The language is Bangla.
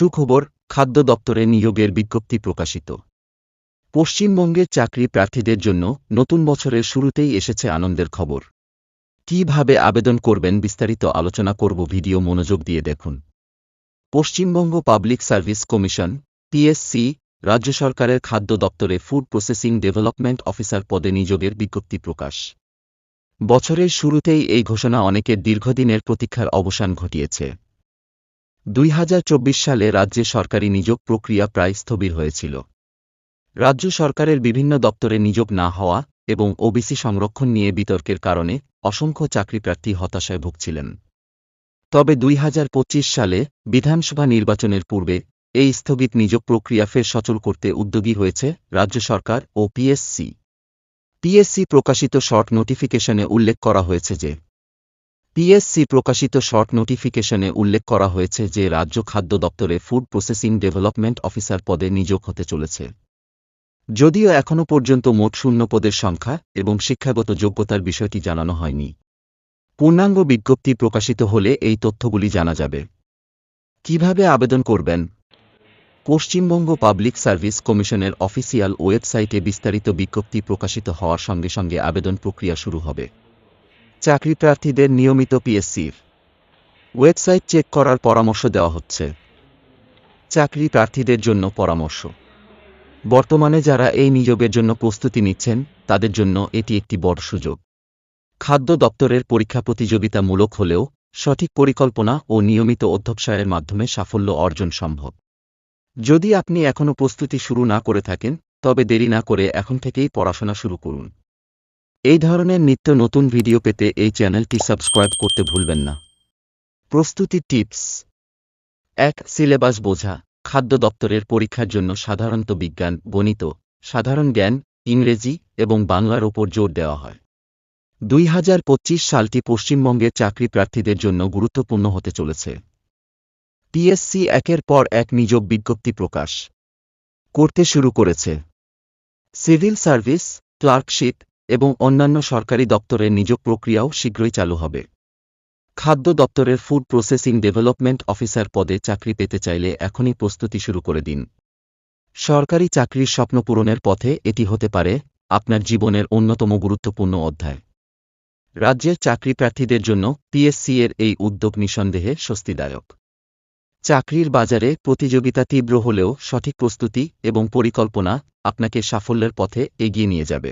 সুখবর, খাদ্য দপ্তরে নিয়োগের বিজ্ঞপ্তি প্রকাশিত। পশ্চিমবঙ্গের চাকরি প্রার্থীদের জন্য নতুন বছরের শুরুতেই এসেছে আনন্দের খবর। কীভাবে আবেদন করবেন বিস্তারিত আলোচনা করব ভিডিও মনোযোগ দিয়ে দেখুন। Paschimbanga public service commission, PSC, রাজ্য সরকারের খাদ্য দপ্তরে ফুড প্রসেসিং ডেভেলপমেন্ট অফিসার পদে নিয়োগের বিজ্ঞপ্তি প্রকাশ। বছরের শুরুতেই এই ঘোষণা অনেকের দীর্ঘদিনের প্রতীক্ষার অবসান ঘটিয়েছে। দুই হাজার চব্বিশ সালে রাজ্যে সরকারি নিয়োগ প্রক্রিয়া প্রায় স্থবির হয়েছিল। রাজ্য সরকারের বিভিন্ন দপ্তরে নিয়োগ না হওয়া এবং ওবিসি সংরক্ষণ নিয়ে বিতর্কের কারণে অসংখ্য চাকরিপ্রার্থী হতাশায় ভুগছিলেন। তবে দুই হাজার পঁচিশ সালে বিধানসভা নির্বাচনের পূর্বে এই স্থগিত নিয়োগ প্রক্রিয়া ফের সচল করতে উদ্যোগী হয়েছে রাজ্য সরকার ও পিএসসি। পিএসসি প্রকাশিত শর্ট নোটিফিকেশনে উল্লেখ করা হয়েছে যে পিএসসি প্রকাশিত শর্ট নোটিফিকেশনে উল্লেখ করা হয়েছে যে রাজ্য খাদ্য দপ্তরে ফুড প্রসেসিং ডেভেলপমেন্ট অফিসার পদে নিয়োগ হতে চলেছে। যদিও এখনও পর্যন্ত মোট শূন্য পদের সংখ্যা এবং শিক্ষাগত যোগ্যতার বিষয়টি জানানো হয়নি। পূর্ণাঙ্গ বিজ্ঞপ্তি প্রকাশিত হলে এই তথ্যগুলি জানা যাবে। কীভাবে আবেদন করবেন? পশ্চিমবঙ্গ পাবলিক সার্ভিস কমিশনের অফিসিয়াল ওয়েবসাইটে বিস্তারিত বিজ্ঞপ্তি প্রকাশিত হওয়ার সঙ্গে সঙ্গে আবেদন প্রক্রিয়া শুরু হবে। চাকরি প্রার্থীদের নিয়মিত পিএসসির ওয়েবসাইট চেক করার পরামর্শ দেওয়া হচ্ছে। চাকরি প্রার্থীদের জন্য পরামর্শ। বর্তমানে যারা এই নিয়োগের জন্য প্রস্তুতি নিচ্ছেন, তাদের জন্য এটি একটি বড় সুযোগ। খাদ্য দপ্তরের পরীক্ষা প্রতিযোগিতামূলক হলেও সঠিক পরিকল্পনা ও নিয়মিত অধ্যবসায়ের মাধ্যমে সাফল্য অর্জন সম্ভব। যদি আপনি এখনও প্রস্তুতি শুরু না করে থাকেন, তবে দেরি না করে এখন থেকেই পড়াশোনা শুরু করুন। এই ধরনের নিত্য নতুন ভিডিও পেতে এই চ্যানেলটি সাবস্ক্রাইব করতে ভুলবেন না। প্রস্তুতি টিপস। এক, সিলেবাস বোঝা। খাদ্য দপ্তরের পরীক্ষার জন্য সাধারণত বিজ্ঞান, গণিত, সাধারণ জ্ঞান, ইংরেজি এবং বাংলার ওপর জোর দেওয়া হয়। দুই হাজার পঁচিশ সালটি পশ্চিমবঙ্গের চাকরি প্রার্থীদের জন্য গুরুত্বপূর্ণ হতে চলেছে। পিএসসি একের পর এক নিযোগ বিজ্ঞপ্তি প্রকাশ। করতে শুরু করেছে। সিভিল সার্ভিস, ক্লার্কশিপ এবং অন্যান্য সরকারি দপ্তরের নিযোগ প্রক্রিয়াও শীঘ্রই চালু হবে। খাদ্য দপ্তরের ফুড প্রসেসিং ডেভেলপমেন্ট অফিসার পদে চাকরি পেতে চাইলে এখনই প্রস্তুতি শুরু করে দিন। সরকারি চাকরির স্বপ্ন পূরণের পথে এটি হতে পারে আপনার জীবনের অন্যতম গুরুত্বপূর্ণ অধ্যায়। রাজ্যের চাকরি প্রার্থীদের জন্য পিএসসি এর এই উদ্যোগ নিঃসন্দেহে স্বস্তিদায়ক। চাকরির বাজারে প্রতিযোগিতা তীব্র হলেও সঠিক প্রস্তুতি এবং পরিকল্পনা আপনাকে সাফল্যের পথে এগিয়ে নিয়ে যাবে।